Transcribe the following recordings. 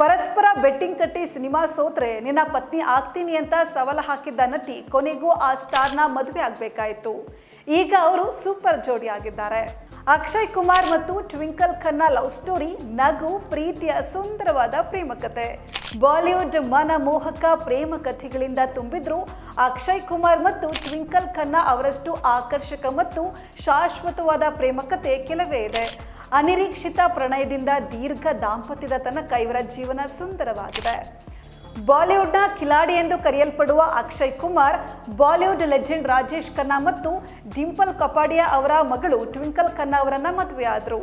ಪರಸ್ಪರ ಬೆಟ್ಟಿಂಗ್ ಕಟ್ಟಿ ಸಿನಿಮಾ ಸೋತ್ರೆ ನಿನ್ನ ಪತ್ನಿ ಆಗ್ತೀನಿ ಅಂತ ಸವಾಲು ಹಾಕಿದ್ದ ನಟಿ ಕೊನೆಗೂ ಆ ಸ್ಟಾರ್ನ ಮದುವೆ ಆಗಬೇಕಾಯಿತು. ಈಗ ಅವರು ಸೂಪರ್ ಜೋಡಿ ಆಗಿದ್ದಾರೆ. ಅಕ್ಷಯ್ ಕುಮಾರ್ ಮತ್ತು ಟ್ವಿಂಕಲ್ ಖನ್ನಾ ಲವ್ ಸ್ಟೋರಿ, ನಗು, ಪ್ರೀತಿಯ ಸುಂದರವಾದ ಪ್ರೇಮ ಕಥೆ ಬಾಲಿವುಡ್ ಮನಮೋಹಕ ಪ್ರೇಮ ಕಥೆಗಳಿಂದ ತುಂಬಿದ್ರು ಅಕ್ಷಯ್ ಕುಮಾರ್ ಮತ್ತು ಟ್ವಿಂಕಲ್ ಖನ್ನಾ ಅವರಷ್ಟು ಆಕರ್ಷಕ ಮತ್ತು ಶಾಶ್ವತವಾದ ಪ್ರೇಮ ಕಥೆ ಕೆಲವೇ ಇದೆ. ಅನಿರೀಕ್ಷಿತ ಪ್ರಣಯದಿಂದ ದೀರ್ಘ ದಾಂಪತ್ಯದ ತನಕ ಇವರ ಜೀವನ ಸುಂದರವಾಗಿದೆ. ಬಾಲಿವುಡ್ನ ಕಿಲಾಡಿ ಎಂದು ಕರೆಯಲ್ಪಡುವ ಅಕ್ಷಯ್ ಕುಮಾರ್, ಬಾಲಿವುಡ್ ಲೆಜೆಂಡ್ ರಾಜೇಶ್ ಖನ್ನಾ ಮತ್ತು ಡಿಂಪಲ್ ಕಪಾಡಿಯಾ ಅವರ ಮಗಳು ಟ್ವಿಂಕಲ್ ಖನ್ನಾ ಅವರನ್ನ ಮದುವೆಯಾದರು.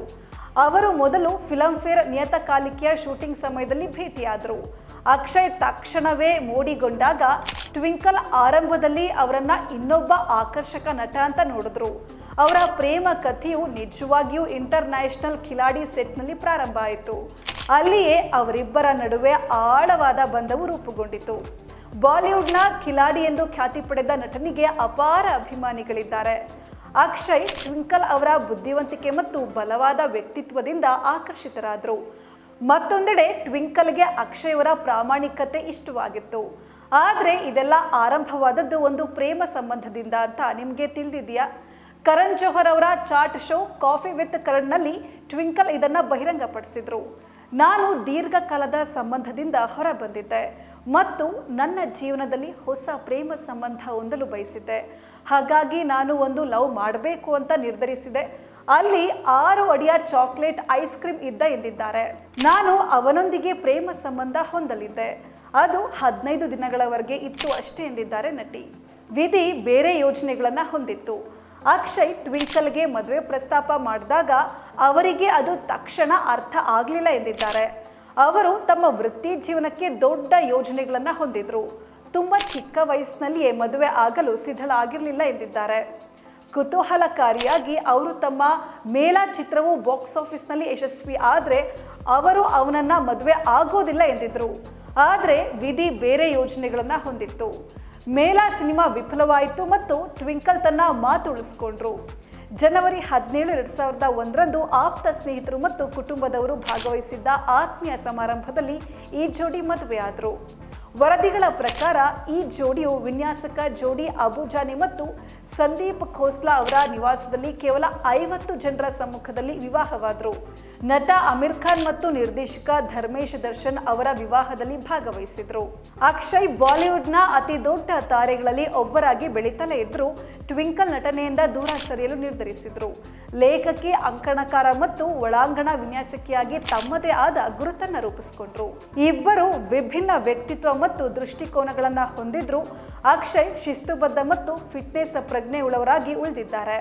ಅವರು ಮೊದಲು ಫಿಲಂಫೇರ್ ನಿಯತಕಾಲಿಕೆಯ ಶೂಟಿಂಗ್ ಸಮಯದಲ್ಲಿ ಭೇಟಿಯಾದರು. ಅಕ್ಷಯ್ ತಕ್ಷಣವೇ ಮೋಡಿಗೊಂಡಾಗ ಟ್ವಿಂಕಲ್ ಆರಂಭದಲ್ಲಿ ಅವರನ್ನ ಇನ್ನೊಬ್ಬ ಆಕರ್ಷಕ ನಟ ಅಂತ ನೋಡಿದ್ರು. ಅವರ ಪ್ರೇಮ ಕಥೆಯು ನಿಜವಾಗಿಯೂ ಇಂಟರ್ ನ್ಯಾಷನಲ್ ಖಿಲಾಡಿ ಸೆಟ್ನಲ್ಲಿ ಪ್ರಾರಂಭ ಆಯಿತು. ಅಲ್ಲಿಯೇ ಅವರಿಬ್ಬರ ನಡುವೆ ಆಳವಾದ ಬಂಧವು ರೂಪುಗೊಂಡಿತು. ಬಾಲಿವುಡ್ನ ಖಿಲಾಡಿ ಎಂದು ಖ್ಯಾತಿ ಪಡೆದ ನಟನಿಗೆ ಅಪಾರ ಅಭಿಮಾನಿಗಳಿದ್ದಾರೆ. ಅಕ್ಷಯ್, ಟ್ವಿಂಕಲ್ ಅವರ ಬುದ್ಧಿವಂತಿಕೆ ಮತ್ತು ಬಲವಾದ ವ್ಯಕ್ತಿತ್ವದಿಂದ ಆಕರ್ಷಿತರಾದರು. ಮತ್ತೊಂದೆಡೆ ಟ್ವಿಂಕಲ್ಗೆ ಅಕ್ಷಯ್ ಅವರ ಪ್ರಾಮಾಣಿಕತೆ ಇಷ್ಟವಾಗಿತ್ತು. ಆದರೆ ಇದೆಲ್ಲ ಆರಂಭವಾದದ್ದು ಒಂದು ಪ್ರೇಮ ಸಂಬಂಧದಿಂದ ಅಂತ ನಿಮಗೆ ತಿಳಿದಿದೆಯಾ? ಕರಣ್ ಜೋಹರ್ ಅವರ ಚಾಟ್ ಶೋ ಕಾಫಿ ವಿತ್ ಕರಣ್ನಲ್ಲಿ ಟ್ವಿಂಕಲ್ ಇದನ್ನು ಬಹಿರಂಗಪಡಿಸಿದ್ರು. ನಾನು ದೀರ್ಘಕಾಲದ ಸಂಬಂಧದಿಂದ ಹೊರ ಬಂದಿದ್ದೆ ಮತ್ತು ನನ್ನ ಜೀವನದಲ್ಲಿ ಹೊಸ ಪ್ರೇಮ ಸಂಬಂಧ ಹೊಂದಲು ಬಯಸಿದ್ದೆ. ಹಾಗಾಗಿ ನಾನು ಒಂದು ಲವ್ ಮಾಡಬೇಕು ಅಂತ ನಿರ್ಧರಿಸಿದೆ. ಅಲ್ಲಿ ಆರು ಅಡಿಯ ಚಾಕ್ಲೇಟ್ ಐಸ್ ಕ್ರೀಮ್ ಇದ್ದ ಎಂದಿದ್ದಾರೆ. ನಾನು ಅವನೊಂದಿಗೆ ಪ್ರೇಮ ಸಂಬಂಧ ಹೊಂದಲಿದ್ದೆ. ಅದು ಹದಿನೈದು ದಿನಗಳವರೆಗೆ ಇತ್ತು ಅಷ್ಟೇ ಎಂದಿದ್ದಾರೆ ನಟಿ. ವಿಧಿ ಬೇರೆ ಯೋಜನೆಗಳನ್ನು ಹೊಂದಿತ್ತು. ಅಕ್ಷಯ್ ಟ್ವಿಂಕಲ್ಗೆ ಮದುವೆ ಪ್ರಸ್ತಾಪ ಮಾಡಿದಾಗ ಅವರಿಗೆ ಅದು ತಕ್ಷಣ ಅರ್ಥ ಆಗಲಿಲ್ಲ ಎಂದಿದ್ದಾರೆ. ಅವರು ತಮ್ಮ ವೃತ್ತಿ ಜೀವನಕ್ಕೆ ದೊಡ್ಡ ಯೋಜನೆಗಳನ್ನು ಹೊಂದಿದ್ರು. ತುಂಬ ಚಿಕ್ಕ ವಯಸ್ಸಿನಲ್ಲಿಯೇ ಮದುವೆ ಆಗಲು ಸಿದ್ಧಳಾಗಿರಲಿಲ್ಲ ಎಂದಿದ್ದಾರೆ. ಕುತೂಹಲಕಾರಿಯಾಗಿ ಅವರು ತಮ್ಮ ಮೇಲ ಚಿತ್ರವು ಬಾಕ್ಸ್ ಆಫೀಸ್ನಲ್ಲಿ ಯಶಸ್ವಿ ಆದರೆ ಅವರು ಅವನನ್ನು ಮದುವೆ ಆಗೋದಿಲ್ಲ ಎಂದಿದ್ದರು ಆದರೆ ವಿಧಿ ಬೇರೆ ಯೋಜನೆಗಳನ್ನು ಹೊಂದಿತ್ತು. ಮೇಲ ಸಿನಿಮಾ ವಿಫಲವಾಯಿತು ಮತ್ತು ಟ್ವಿಂಕಲ್ ತನ್ನ ಮಾತು ಉಳಿಸ್ಕೊಂಡ್ರು. ಜನವರಿ ಹದಿನೇಳು, ಎರಡು ಸಾವಿರದ ಒಂದರಂದು ಆಪ್ತ ಸ್ನೇಹಿತರು ಮತ್ತು ಕುಟುಂಬದವರು ಭಾಗವಹಿಸಿದ್ದ ಆತ್ಮೀಯ ಸಮಾರಂಭದಲ್ಲಿ ಈ ಜೋಡಿ ಮದುವೆಯಾದರು. ವರದಿಗಳ ಪ್ರಕಾರ ಈ ಜೋಡಿಯು ವಿನ್ಯಾಸಕ ಜೋಡಿ ಅಬುಜಾನಿ ಮತ್ತು ಸಂದೀಪ್ ಖೋಸ್ಲಾ ಅವರ ನಿವಾಸದಲ್ಲಿ ಕೇವಲ ಐವತ್ತು ಜನರ ಸಮ್ಮುಖದಲ್ಲಿ ವಿವಾಹವಾದರು. ನಟ ಅಮೀರ್ ಖಾನ್ ಮತ್ತು ನಿರ್ದೇಶಕ ಧರ್ಮೇಶ್ ದರ್ಶನ್ ಅವರ ವಿವಾಹದಲ್ಲಿ ಭಾಗವಹಿಸಿದ್ರು. ಅಕ್ಷಯ್ ಬಾಲಿವುಡ್ನ ಅತಿ ದೊಡ್ಡ ತಾರೆಗಳಲ್ಲಿ ಒಬ್ಬರಾಗಿ ಬೆಳೀತಲೇ ಇದ್ರು ಟ್ವಿಂಕಲ್ ನಟನೆಯಿಂದ ದೂರ ಸರಿಯಲು ನಿರ್ಧರಿಸಿದ್ರು. ಲೇಖಕಿ ಅಂಕಣಕಾರ ಮತ್ತು ಒಳಾಂಗಣ ವಿನ್ಯಾಸಕಿಯಾಗಿ ತಮ್ಮದೇ ಆದ ಗುರುತನ್ನ ರೂಪಿಸಿಕೊಂಡ್ರು. ಇಬ್ಬರು ವಿಭಿನ್ನ ವ್ಯಕ್ತಿತ್ವ ಮತ್ತು ದೃಷ್ಟಿಕೋನಗಳನ್ನು ಹೊಂದಿದ್ರು ಅಕ್ಷಯ್ ಶಿಸ್ತುಬದ್ಧ ಮತ್ತು ಫಿಟ್ನೆಸ್ ಪ್ರಜ್ಞೆ ಉಳ್ಳವರಾಗಿ ಉಳಿದಿದ್ದಾರೆ.